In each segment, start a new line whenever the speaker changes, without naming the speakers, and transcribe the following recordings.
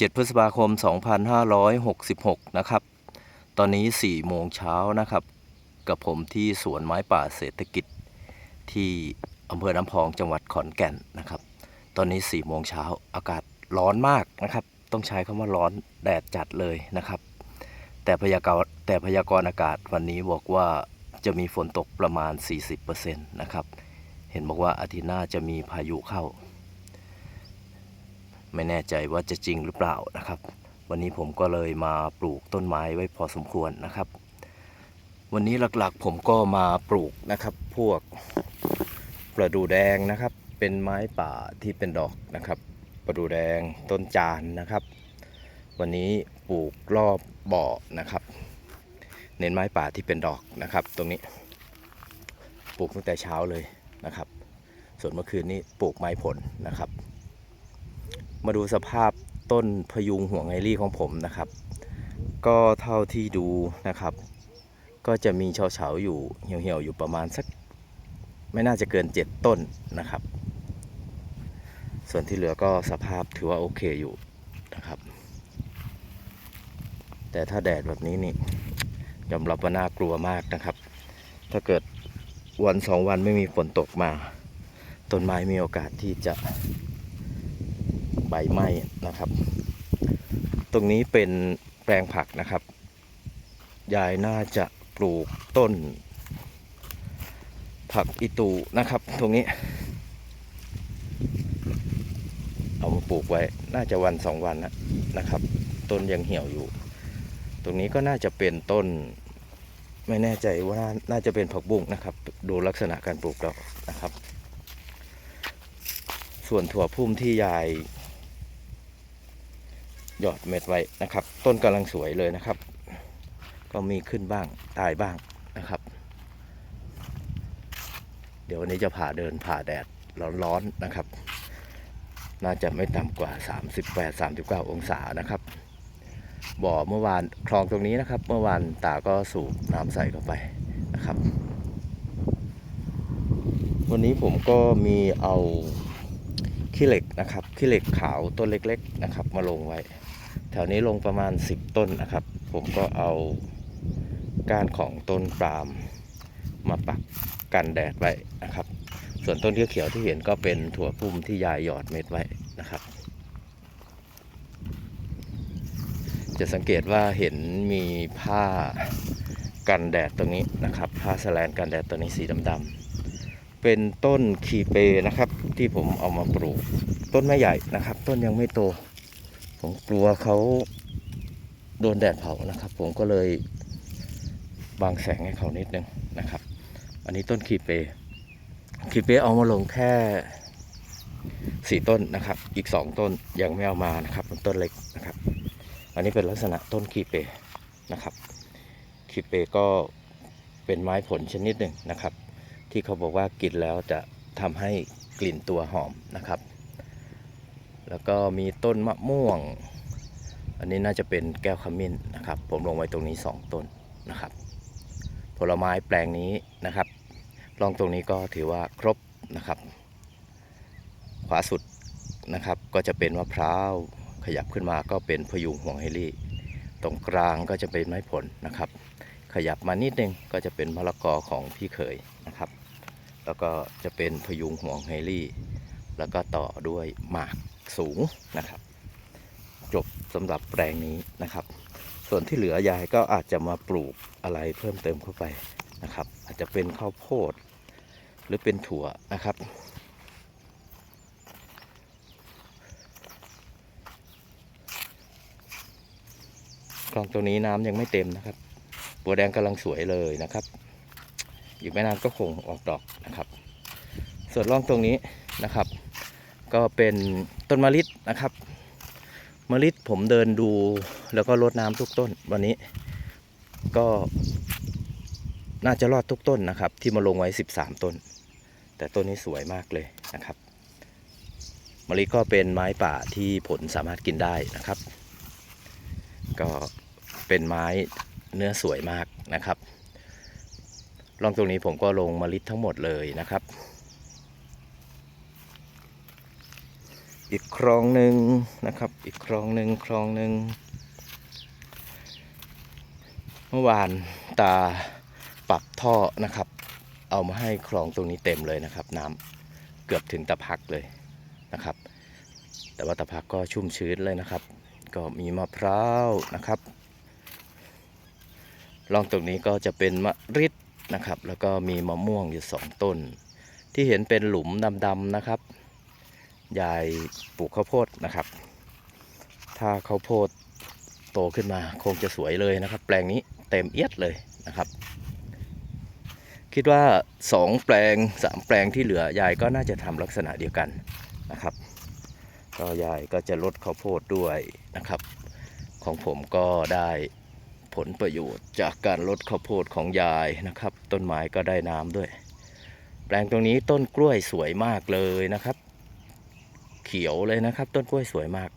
7 พฤษภาคม 2566 นะครับ ตอนนี้ 4 โมงเช้านะครับ กับผมที่สวนไม้ป่าเศรษฐกิจ ที่อำเภอน้ำพองจังหวัดขอนแก่นนะครับ ตอนนี้ 4 โมงเช้าอากาศร้อนมากนะครับ ต้องใช้คำว่าร้อนแดดจัดเลยนะครับ แต่พยากรแต่พยากรณ์อากาศวันนี้บอกว่าจะมีฝนตกประมาณ 40%นะครับ เห็นบอกว่าอาทิตย์หน้าจะมีพายุเข้า ไม่แน่ใจว่าจะจริงหรือเปล่านะครับ วันนี้ผมก็เลยมาปลูกต้นไม้ไว้พอสมควรนะครับ วันนี้หลักๆผมก็มาปลูกนะครับ พวกประดูแดงนะครับ เป็นไม้ป่าที่เป็นดอกนะครับ ประดูแดงต้นจานนะครับ วันนี้ปลูกรอบบ่อนะครับ เน้นไม้ป่าที่เป็นดอกนะครับ ตรงนี้ปลูกตั้งแต่เช้าเลยนะครับ ส่วนเมื่อคืนนี้ปลูกไม้ผลนะครับ มาดูสภาพต้นพยุงห่วงไอรี่ของผมนะครับ ก็เท่าที่ดูนะครับ ก็จะมีเฉาเฉาๆอยู่เหี่ยวเหี่ยวๆอยู่ประมาณสัก ไม่น่าจะเกิน 7 ต้นนะครับ ส่วนที่เหลือก็สภาพถือว่าโอเคอยู่นะครับ แต่ถ้าแดดแบบนี้นี่ยอมรับว่าน่ากลัวมากนะครับ ถ้าเกิดวันสองวันไม่มีฝนตกมา ต้นไม้มีโอกาสที่จะ ใบไม้นะครับ ตรงนี้เป็นแปลงผักนะครับ ยายน่าจะปลูกต้น ผักอีตูนะครับ ตรงนี้ เอามาปลูกไว้น่าจะวันสองวันนะนะครับ ต้นยังเหี่ยวอยู่ ตรงนี้ก็น่าจะเป็นต้นไม่แน่ใจว่าน่าจะเป็นผักบุ้งนะครับ ดูลักษณะการปลูกแล้วนะครับ ส่วนถั่วพุ่มที่ยาย หยอดเม็ดไว้นะครับ ต้นกำลังสวยเลยนะครับ ก็มีขึ้นบ้างตายบ้างนะครับ เดี๋ยววันนี้จะผ่าเดินผ่าแดดร้อนๆนะครับ น่าจะไม่ต่ำกว่า 38-39 องศานะครับ บ่อเมื่อวานคลองตรงนี้นะครับ เมื่อวานตาก็สูบน้ำใส่เข้าไปนะครับ วันนี้ผมก็มีเอาขี้เหล็กนะครับขี้เหล็กขาวต้นเล็ก ๆ นะครับ มาลงไว้ แถวนี้ลงประมาณ 10 ต้นนะครับ ผมก็เอาก้านของต้นปาล์มมาปักกันแดดไว้นะครับ ส่วนต้นเขียวๆที่เห็นก็เป็นถั่วพุ่มที่ยายหยอดเม็ดไว้นะครับ จะสังเกตว่าเห็นมีผ้ากันแดดตรงนี้นะครับ ผ้าสแลนกันแดดตัวนี้สีดำๆเป็นต้นคีเปนะครับที่ผมเอามาปลูก ต้นไม่ใหญ่นะครับ ต้นยังไม่โต ผมกลัวเขาโดนแดดเผานะครับ ผมก็เลยบางแสงให้เขานิดนึงนะครับ อันนี้ต้นคีเปคีเปเอามาลงแค่สี่ต้นนะครับ อีกสองต้นยังไม่เอามานะครับเป็นต้นเล็กนะครับ อันนี้เป็นลักษณะต้นคีเปนะครับคีเปก็เป็นไม้ผลชนิดหนึ่งนะครับ ที่เขาบอกว่ากินแล้วจะทำให้กลิ่นตัวหอมนะครับ แล้วก็มีต้นมะม่วง อันนี้น่าจะเป็นแก้วขมิ้นนะครับ ผมลงไว้ตรงนี้ 2 ต้นนะครับ ผลไม้แปลงนี้นะครับลองตรงนี้ก็ถือว่าครบนะครับ ขวาสุดนะครับก็จะเป็นมะพร้าวขยับขึ้นมาก็เป็นพยุงห่วงเฮลี่ ตรงกลางก็จะเป็นไม้ผลนะครับ ขยับมานิดนึงก็จะเป็นมะละกอของพี่เขยนะครับ แล้วก็จะเป็นพยุงห่วงเฮลี่ แล้วก็ต่อด้วยหมาก สูงนะครับ จบสำหรับแปลงนี้นะครับ ส่วนที่เหลือยายก็อาจจะมาปลูกอะไรเพิ่มเติมเข้าไปนะครับ อาจจะเป็นข้าวโพด หรือเป็นถั่วนะครับกล่องตัวนี้น้ำยังไม่เต็มนะครับ บัวแดงกำลังสวยเลยนะครับ อีกไม่นานก็คงออกดอกนะครับ ส่วนร่องตรงนี้นะครับ ก็เป็นต้นมะลินะครับมะลิผมเดินดูแล้วก็รดน้ำทุกต้นวันนี้ ก็น่าจะรอดทุกต้นนะครับ ที่มาลงไว้ 13 ต้น แต่ต้นนี้สวยมากเลยนะครับมะลิก็เป็นไม้ป่าที่ผลสามารถกินได้นะครับ ก็เป็นไม้เนื้อสวยมากนะครับร่องตรงนี้ผมก็ลงมะลิทั้งหมดเลยนะครับ อีกคลองหนึ่งนะครับ อีกคลองหนึ่งคลองหนึ่งเมื่อวานตาปรับท่อนะครับ เอามาให้คลองตรงนี้เต็มเลยนะครับ น้ำเกือบถึงตะพักเลยนะครับ แต่ว่าตะพักก็ชุ่มชื้นเลยนะครับ ก็มีมะพร้าวนะครับร่องตรงนี้ก็จะเป็นมะริดนะครับ แล้วก็มีมะม่วงอยู่สองต้น ที่เห็นเป็นหลุมดำๆนะครับ ยายปลูกข้าวโพดนะครับ ถ้าข้าวโพดโตขึ้นมาคงจะสวยเลยนะครับ แปลงนี้เต็มเอียดเลยนะครับ คิดว่าสองแปลงสามแปลงที่เหลือยายก็น่าจะทำลักษณะเดียวกันนะครับ ก็ยายก็จะลดข้าวโพดด้วยนะครับ ของผมก็ได้ผลประโยชน์จากการลดข้าวโพดของยายนะครับ ต้นไม้ก็ได้น้ำด้วย แปลงตรงนี้ต้นกล้วยสวยมากเลยนะครับ เขียวเลยนะครับ ต้นกล้วยสวยมาก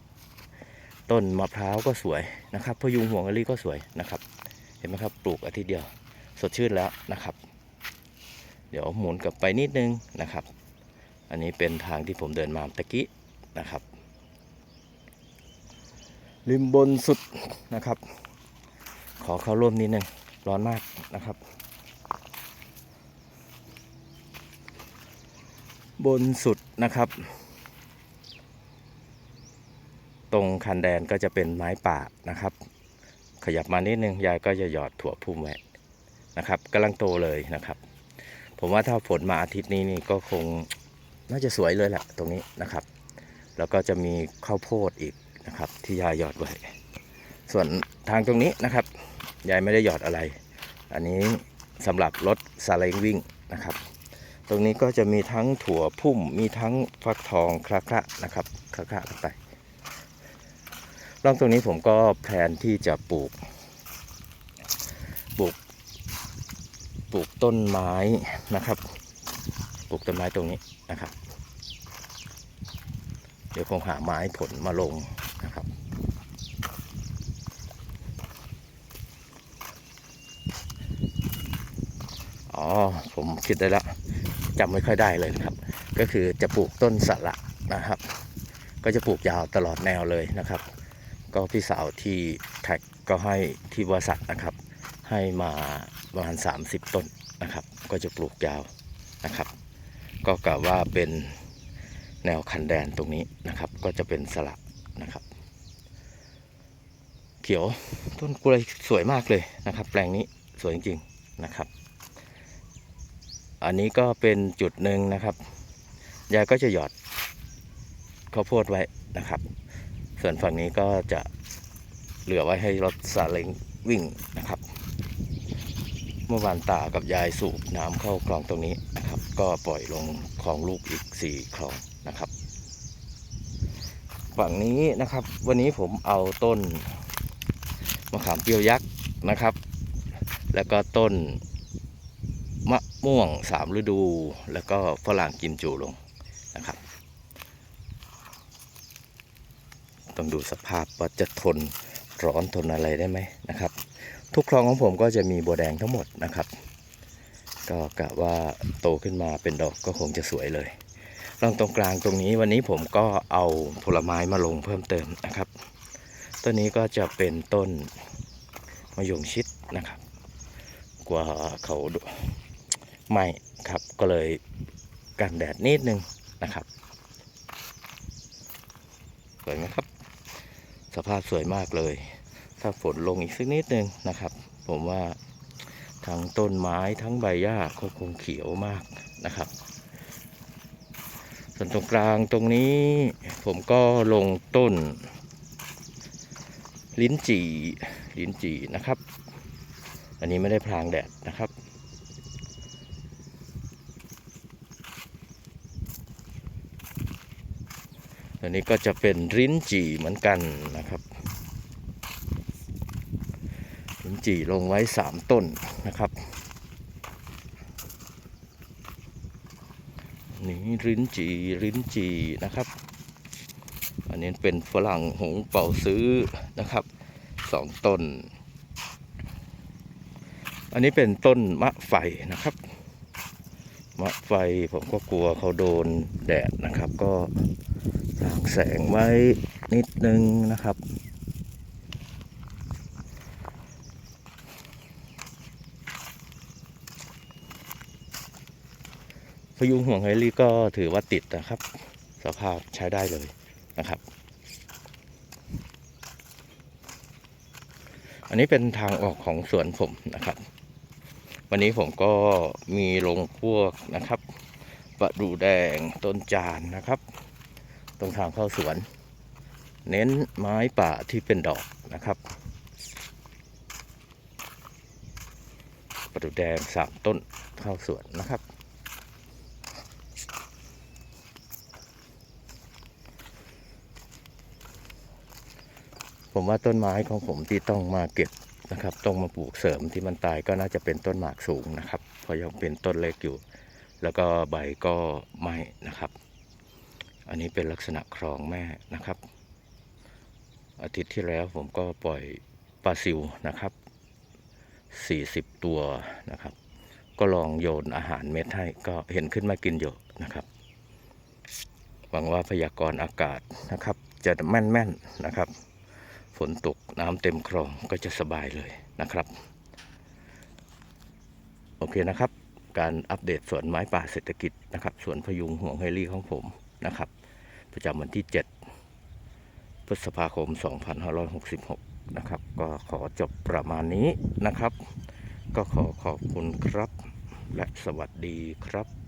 ต้นมะพร้าวก็สวยนะครับพยุงหัวงะลิก็สวยนะครับ เห็นไหมครับปลูกอาทิตย์เดียวสดชื่นแล้วนะครับ เดี๋ยวหมุนกลับไปนิดนึงนะครับ อันนี้เป็นทางที่ผมเดินมาตะกี้นะครับ ริมบนสุดนะครับ ขอเข้าร่วมนิดนึงร้อนมากนะครับบนสุดนะครับ ตรงคันแดนก็จะเป็นไม้ป่านะครับ ขยับมานิดนึงยายก็จะหยอดถั่วพุ่มไว้นะครับกำลังโตเลยนะครับ ผมว่าถ้าฝนมาอาทิตย์นี้นี่ก็คงน่าจะสวยเลยแหละตรงนี้นะครับ แล้วก็จะมีข้าวโพดอีกนะครับ ที่ยายหยอดไว้ ส่วนทางตรงนี้นะครับยายไม่ได้หยอดอะไร อันนี้สำหรับรถซาเล้งวิ่งนะครับ ตรงนี้ก็จะมีทั้งถั่วพุ่มมีทั้งฟักทองคละคะนะครับคละคละไป ร่องตรงนี้ผมก็แพลนที่จะปลูก ปลูก ปลูกต้นไม้นะครับ ปลูกต้นไม้ตรงนี้นะครับ เดี๋ยวคงหาไม้ผลมาลงนะครับอ๋อผมคิดได้แล้วจำไม่ค่อยได้เลยครับ ก็คือจะปลูกต้นสะระนะครับ ก็จะปลูกยาวตลอดแนวเลยนะครับ ก็พี่สาวที่แท็กก็ให้ที่บริษัทนะครับ ให้มาประมาณ 30 ต้นนะครับ ก็จะปลูกยาวนะครับ ก็กะว่าเป็นแนวคันแดนตรงนี้นะครับ ก็จะเป็นสละนะครับ เขียวต้นกล้วยสวยมากเลยนะครับ แปลงนี้สวยจริงๆนะครับ อันนี้ก็เป็นจุดหนึ่งนะครับยายก็จะหยอดข้าวโพดไว้นะครับ ส่วนฝั่งนี้ก็จะเหลือไว้ให้รถซาเล้งวิ่งนะครับ เมื่อวานตากับยายสูบน้ำเข้าคลองตรงนี้นะครับ ก็ปล่อยลงคลองลูกอีกสี่คลองนะครับ ฝั่งนี้นะครับ วันนี้ผมเอาต้นมะขามเปรี้ยวยักษ์นะครับ แล้วก็ต้นมะม่วงสามฤดู แล้วก็ฝรั่งกิมจูลงนะครับ ต้องดูสภาพว่าจะทนร้อนทนอะไรได้ไหมนะครับ ทุกคลองของผมก็จะมีบัวแดงทั้งหมดนะครับ ก็กะว่าโตขึ้นมาเป็นดอกก็คงจะสวยเลยร่องตรงกลางตรงนี้วันนี้ผมก็เอาผลไม้มาลงเพิ่มเติมนะครับ ต้นนี้ก็จะเป็นต้นมะยงชิดนะครับ กว่าเขาดูไม่ครับก็เลยกันแดดนิดนึงนะครับสวยไหมครับ สภาพสวยมากเลย ถ้าฝนลงอีกสักนิดนึงนะครับ ผมว่าทั้งต้นไม้ทั้งใบหญ้าก็คงเขียวมากนะครับ ส่วนตรงกลางตรงนี้ผมก็ลงต้น ลิ้นจี่ลิ้นจี่นะครับ อันนี้ไม่ได้พรางแดดนะครับ อันนี้ก็จะเป็นลิ้นจี่เหมือนกันนะครับลิ้นจี่ลงไว้สามต้นนะครับนี่ลิ้นจี่ลิ้นจี่นะครับ อันนี้เป็นฝรั่งหงเป่าซื้อนะครับสองต้น อันนี้เป็นต้นมะไฟนะครับมะไฟผมก็กลัวเขาโดนแดดนะครับก็ สทางแสงไว้นิดนึงนะครับ พยุงห่วงไฮรี่ก็ถือว่าติดนะครับ สภาพใช้ได้เลยนะครับ อันนี้เป็นทางออกของสวนผมนะครับ วันนี้ผมก็มีลงพวกนะครับประดูแดงต้นจานนะครับ ตรงทางเข้าสวน เน้นไม้ป่าที่เป็นดอกนะครับประดูแดงสามต้นเข้าสวนนะครับ ผมว่าต้นไม้ของผมที่ต้องมาเก็บนะครับต้องมาปลูกเสริมที่มันตายก็น่าจะเป็นต้นหมากสูงนะครับ เพราะยังเป็นต้นเล็กอยู่ แล้วก็ใบก็ไม่นะครับ อันนี้เป็นลักษณะครองแม่นะครับ อาทิตย์ที่แล้วผมก็ปล่อยปลาซิวนะครับ 40 ตัวนะครับ ก็ลองโยนอาหารเม็ดให้ก็เห็นขึ้นมากินเยอะนะครับหวังว่าพยากรณ์อากาศนะครับ จะแม่นๆนะครับ ฝนตกน้ำเต็มคลองก็จะสบายเลยนะครับ โอเคนะครับ การอัปเดตสวนไม้ป่าเศรษฐกิจนะครับสวนพยุงห่วงไฮรี่ของผมนะครับ ประจำวันที่ 7 พฤษภาคม 2566 นะครับ ก็ขอจบประมาณนี้นะครับ ก็ขอขอบคุณครับ และสวัสดีครับ